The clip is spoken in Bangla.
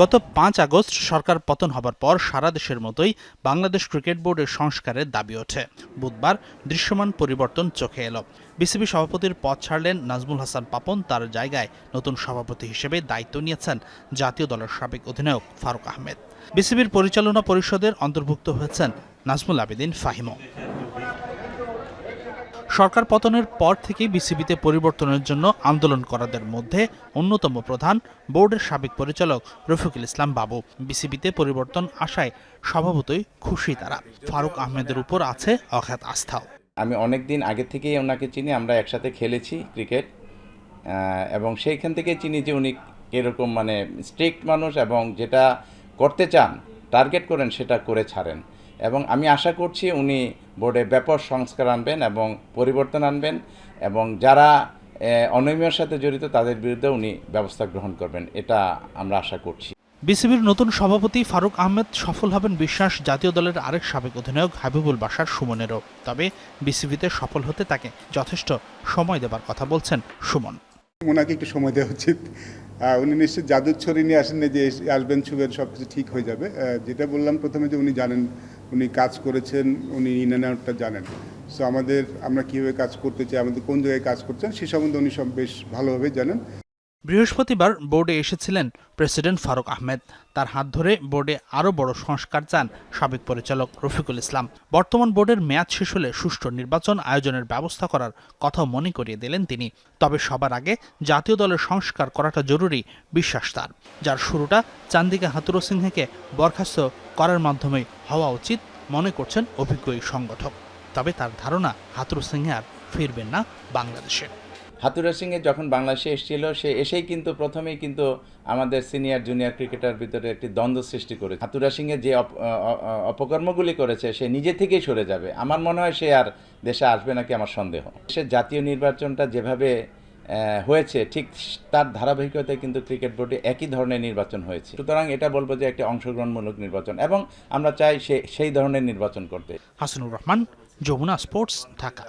গত পাঁচ আগস্ট সরকার পতন হবার পর সারা দেশের মতোই বাংলাদেশ ক্রিকেট বোর্ডের সংস্কারের দাবি ওঠে। বুধবার দৃশ্যমান পরিবর্তন চোখে এলো। বিসিবি সভাপতির পদ ছাড়লেন নাজমুল হাসান পাপন। তার জায়গায় নতুন সভাপতি হিসেবে দায়িত্ব নিয়েছেন জাতীয় দলের সাবেক অধিনায়ক ফারুক আহমেদ। বিসিবির পরিচালনা পরিষদের অন্তর্ভুক্ত হয়েছেন নাজমুল আবেদিন ফাহিমও সরকার পতনের পর থেকেই বিসিবিতে পরিবর্তনের জন্য আন্দোলন করাদের মধ্যে অন্যতম প্রধান বোর্ডের সাবেক পরিচালক রফিকুল ইসলাম বাবু। বিসিবিতে পরিবর্তন আসায় স্বভাবতই খুশি তারা। ফারুক আহমেদের উপর আছে অগাধ আস্থাও আমি অনেক দিন আগে থেকেই ওনাকে চিনি, আমরা একসাথে খেলেছি ক্রিকেট এবং সেইখান থেকেই চিনি যে উনি এরকম মানে স্ট্রিক্ট মানুষ এবং যেটা করতে চান টার্গেট করেন সেটা করে ছাড়েন। এবং আমি আশা করছি উনি বোর্ডে ব্যাপক সংস্কার আনবেন এবং পরিবর্তন আনবেন এবং যারা অনিয়মের সাথে জড়িত তাদের বিরুদ্ধে উনি ব্যবস্থা গ্রহণ করবেন এটা আমরা আশা করছি। বিসিবির নতুন সভাপতি ফারুক আহমেদ সফল হবেন বিশ্বাস জাতীয় দলের আরেক সাবেক অধিনায়ক হাবিবুল বাসার সুমনেরও। তবে বিসিবিতে সফল হতে তাকে যথেষ্ট সময় দেবার কথা বলছেন সুমন। ওনাকে একটু সময় দেওয়া উচিত। উনি নিশ্চয়ই জাদুর ছড়ি নিয়ে আসেন যে আসবেন ছুবেন সব কিছু ঠিক হয়ে যাবে। যেটা বললাম প্রথমে যে উনি জানেন উনি কাজ করেছেন, উনি ইন অ্যান্ড আউটটা জানেন। সো আমাদের, আমরা কীভাবে কাজ করতে চাই, আমাদের কোন জায়গায় কাজ করছেন সে সম্বন্ধে উনি সব বেশ ভালোভাবে জানেন। বৃহস্পতিবার বোর্ডে এসেছিলেন প্রেসিডেন্ট ফারুক আহমেদ। তার হাত ধরে বোর্ডে আরও বড় সংস্কার চান সাবেক পরিচালক রফিকুল ইসলাম। বর্তমান বোর্ডের মেয়াদ শেষ হলে সুষ্ঠু নির্বাচন আয়োজনের ব্যবস্থা করার কথাও মনে করিয়ে দিলেন তিনি। তবে সবার আগে জাতীয় দলের সংস্কার করাটা জরুরি, বিশ্বাস তার। যার শুরুটা চান্দিকা হাতুরো সিংহেকে বরখাস্ত করার মাধ্যমে হওয়া উচিত মনে করছেন অভিজ্ঞ সংগঠক। তবে তার ধারণা হাতুরো সিংহে আর ফিরবেন না বাংলাদেশে। হাতুরা সিংয়ে যখন বাংলাদেশে এসেছিল, সে এসেই কিন্তু প্রথমেই কিন্তু আমাদের সিনিয়র, জুনিয়র ক্রিকেটার ভিতরে একটি দ্বন্দ্ব সৃষ্টি করে হাতুরা সিংয়ে যে অপকর্মগুলি করেছে, সে নিজে থেকেই সরে যাবে। আমার মনে হয় সে আর দেশে আসবে নাকি আমার সন্দেহ। সে জাতীয় নির্বাচনটা যেভাবে হয়েছে, ঠিক তার ধারাবাহিকতায় কিন্তু ক্রিকেট বোর্ডে একই ধরনের নির্বাচন হয়েছে। সুতরাং এটা বলব যে একটি অংশগ্রহণমূলক নির্বাচন এবং আমরা চাই সে, সেই ধরনের নির্বাচন করতে। হাসানুর রহমান, যমুনা স্পোর্টস, ঢাকা।